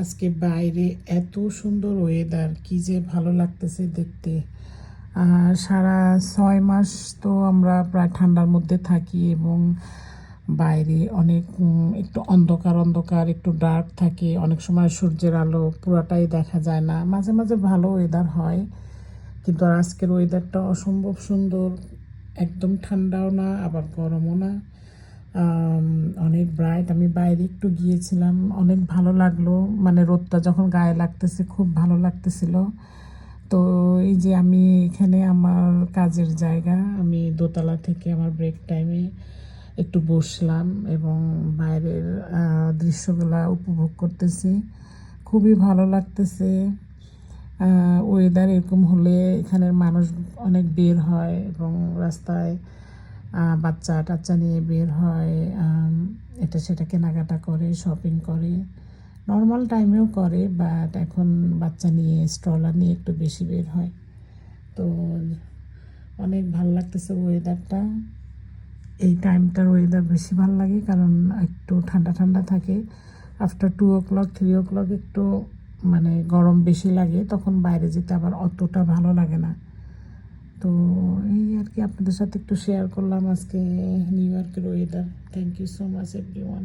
আজকে বাইরে এত সুন্দর ওয়েদার কি যে ভালো লাগতেছে দেখতে। আর সারা ছয় মাস তো আমরা প্রায় ঠান্ডার মধ্যে থাকি এবং বাইরে অনেক একটু অন্ধকার অন্ধকার, একটু ডার্ক থাকে। অনেক সময় সূর্যের আলো পুরাটাই দেখা যায় না। মাঝে মাঝে ভালো ওয়েদার হয়। কিন্তু আজকের ওয়েদারটা অসম্ভব সুন্দর। একদম ঠান্ডাও না, আবার গরমও না। অনেক ব্রাইট আমি বাইরে একটু গিয়েছিলাম, অনেক ভালো লাগল। মানে রোদটা যখন গায়ে লাগতেছে, খুব ভালো লাগতেছিল। তো এই যে আমি এখানে আমার কাজের জায়গা, আমি দোতলা থেকে আমার ব্রেক টাইমে একটু বসলাম এবং বাইরের দৃশ্যগুলা উপভোগ করতেছি। খুবই ভালো লাগতেছে। ওয়েদার এরকম হলে এখানের মানুষ অনেক বের হয় এবং রাস্তায় বাচ্চা টাচ্চা নিয়ে বের হয় এটা সেটা কেনাকাটা করে শপিং করে। নর্মাল টাইমেও করে বাট এখন বাচ্চা নিয়ে স্ট্রলার নিয়ে একটু বেশি বের হয়। তো অনেক ভালো লাগতেছে ওয়েদারটা এই টাইমটার ওয়েদার বেশি ভালো লাগে, কারণ একটু ঠান্ডা ঠান্ডা থাকে। After two o'clock three o'clock একটু মানে গরম বেশি লাগে, তখন বাইরে যেতে আবার অতটা ভালো লাগে না। তো এই আর কি আপনাদের সাথে একটু শেয়ার করলাম আজকে নিউ ইয়র্কের weather thank you so much everyone